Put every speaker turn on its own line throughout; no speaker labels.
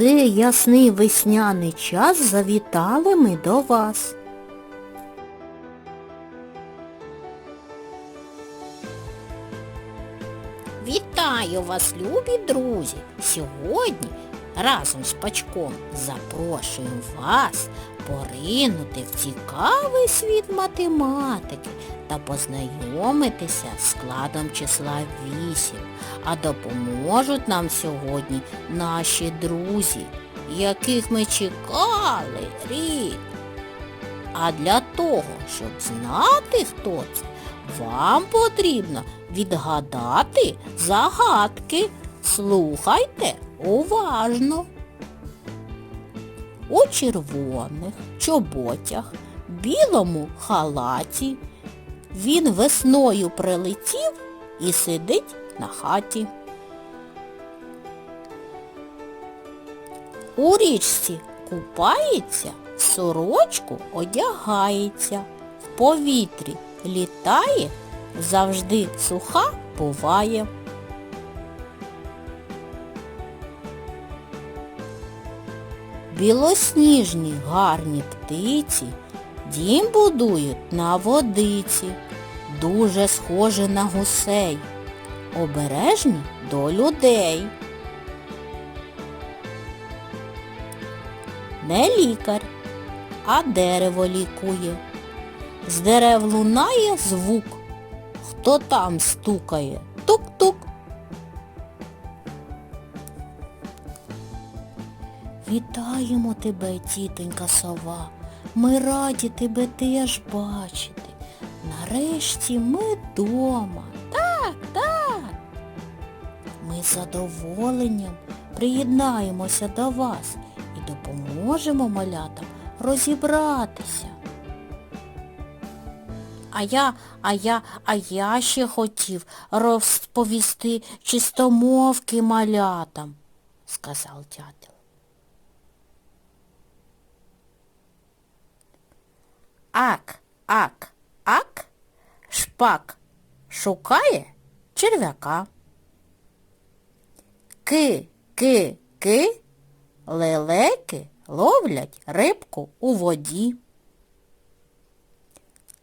цей ясний весняний час завітали ми до вас. Вітаю вас, любі друзі! Сьогодні разом з Пачком запрошуємо вас поринути в цікавий світ математики та познайомитися з складом числа 8. А допоможуть нам сьогодні наші друзі, яких ми чекали рік. А для того, щоб знати, хто це, вам потрібно відгадати загадки. Слухайте уважно. У червоних чоботях, білому халаті він весною прилетів і сидить на хаті. У річці купається, в сорочку одягається, в повітрі літає, завжди суха буває. Білосніжні гарні птиці дім будують на водиці, дуже схожі на гусей, обережні до людей. Не лікар, а дерево лікує. З дерев лунає звук. Хто там стукає? Вітаємо тебе, тітонька сова. Ми раді тебе теж бачити. Нарешті ми дома. Так, так. Ми з задоволенням приєднаємося до вас і допоможемо малятам розібратися. А я, а я, а я ще хотів розповісти чистомовки малятам, сказав дятел. Ак, ак, ак, шпак шукає черв'яка. Ки, ки, ки, лелеки ловлять рибку у воді.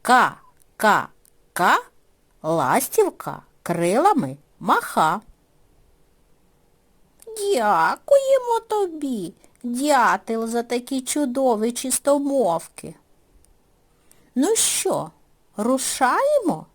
Ка, ка, ка, ластівка крилами маха. Дякуємо тобі, дятел, за такі чудові чистомовки. Ну що, рушаємо?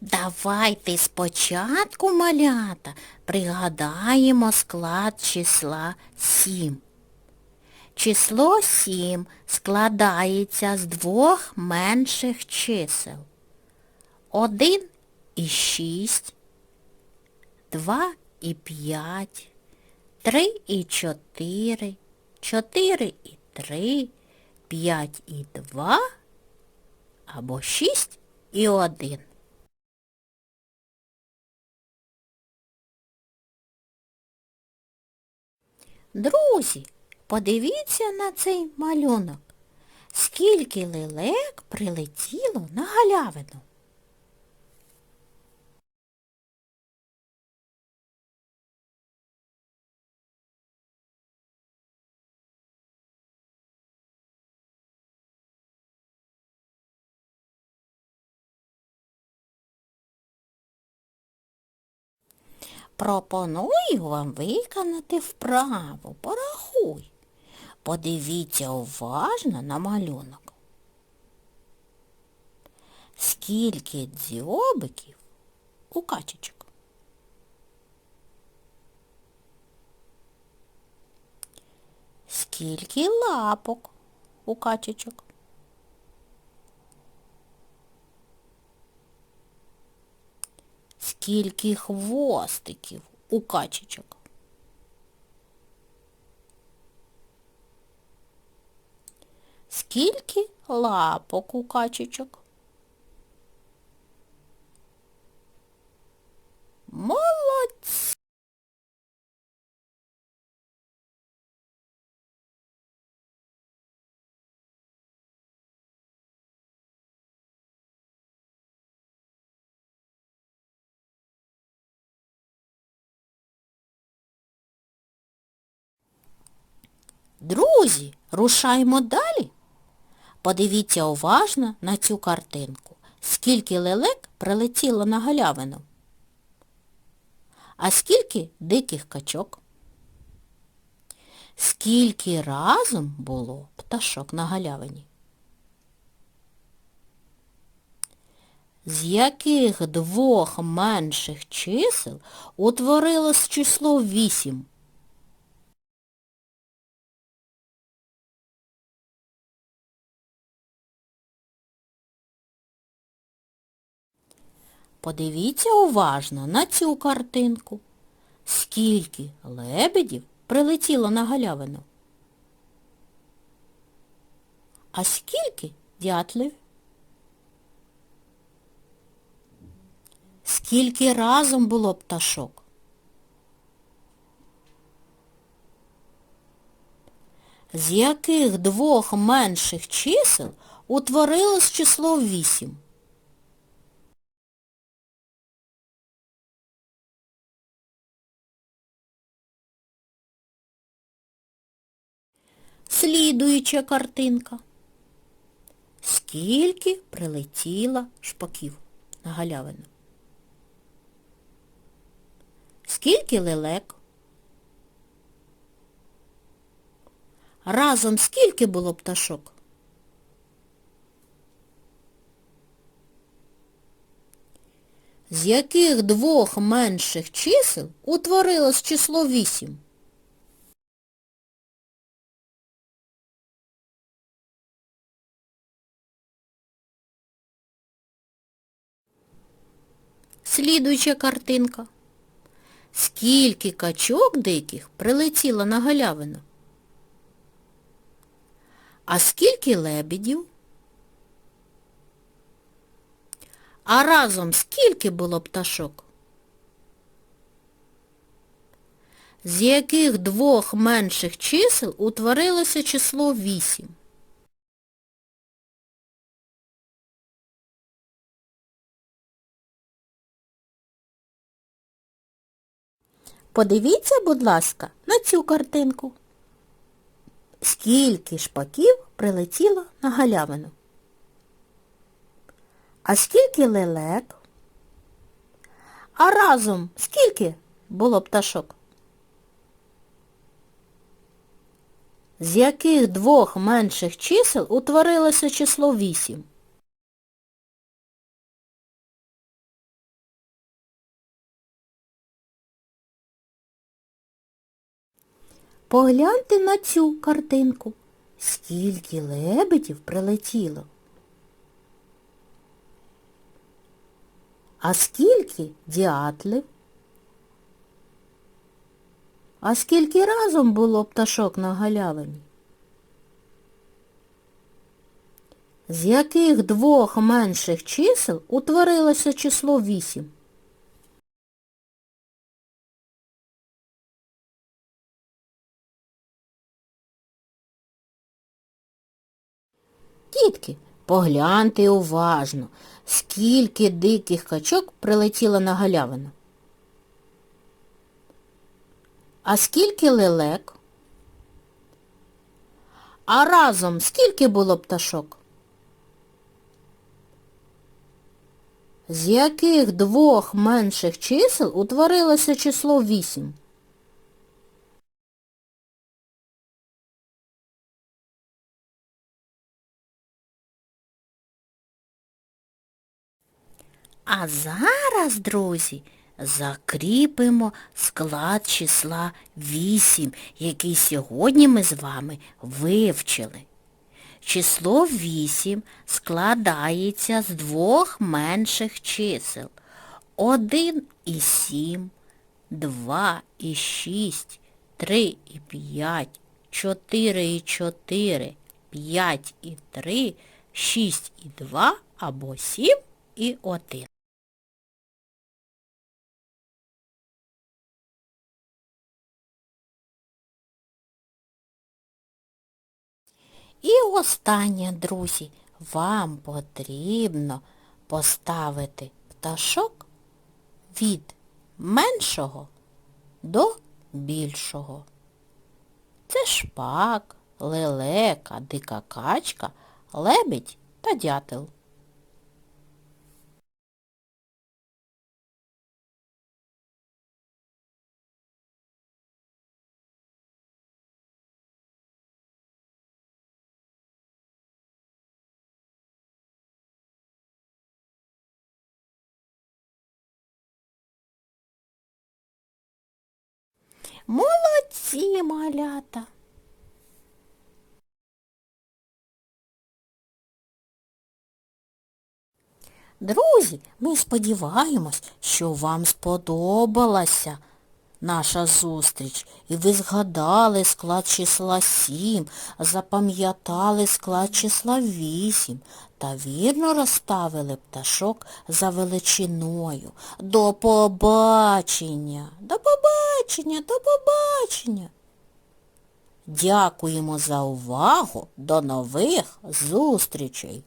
Давайте спочатку, малята, пригадаємо склад числа 7. Число 7 складається з двох менших чисел. 1 і 6, 2 і 5, 3 і 4, 4 і 3, 5 і 2 або 6 і 1. Друзі, подивіться на цей малюнок. Скільки лелек прилетіло на галявину. Пропоную вам виконати вправу. Порахуй. Подивіться уважно на малюнок. Скільки дзьобиків у качечок? Скільки лапок у качечок? Скільки хвостиків у качечок? Скільки лапок у качечок? Друзі, рушаймо далі. Подивіться уважно на цю картинку. Скільки лелек прилетіло на галявину? А скільки диких качок? Скільки разом було пташок на галявині? З яких двох менших чисел утворилось число 8? Подивіться уважно на цю картинку. Скільки лебедів прилетіло на галявину? А скільки дятлів? Скільки разом було пташок? З яких двох менших чисел утворилось число 8? Слідуюча картинка. Скільки прилетіло шпаків на галявину? Скільки лелек? Разом скільки було пташок? З яких двох менших чисел утворилось число 8? Слідуюча картинка. Скільки качок диких прилетіло на галявину? А скільки лебедів? А разом скільки було пташок? З яких двох менших чисел утворилося число 8? Подивіться, будь ласка, на цю картинку. Скільки шпаків прилетіло на галявину? А скільки лелек? А разом скільки було пташок? З яких двох менших чисел утворилося число 8? Погляньте на цю картинку. Скільки лебедів прилетіло? А скільки дятлів? А скільки разом було пташок на галявині? З яких двох менших чисел утворилося число 8? Дітки, погляньте уважно, скільки диких качок прилетіло на галявину. А скільки лелек? А разом скільки було пташок? З яких двох менших чисел утворилося число 8? А зараз, друзі, закріпимо склад числа 8, який сьогодні ми з вами вивчили. Число 8 складається з двох менших чисел. 1 і 7, 2 і 6, 3 і 5, 4 і 4, 5 і 3, 6 і 2 або 7 і 1. І останнє, друзі, вам потрібно поставити пташок від меншого до більшого. Це шпак, лелека, дика качка, лебедь та дятел. Молодці, малята! Друзі, ми сподіваємось, що вам сподобалася наша зустріч, і ви згадали склад числа 7, запам'ятали склад числа 8 та вірно розставили пташок за величиною. До побачення, до побачення, до побачення. Дякуємо за увагу. До нових зустрічей!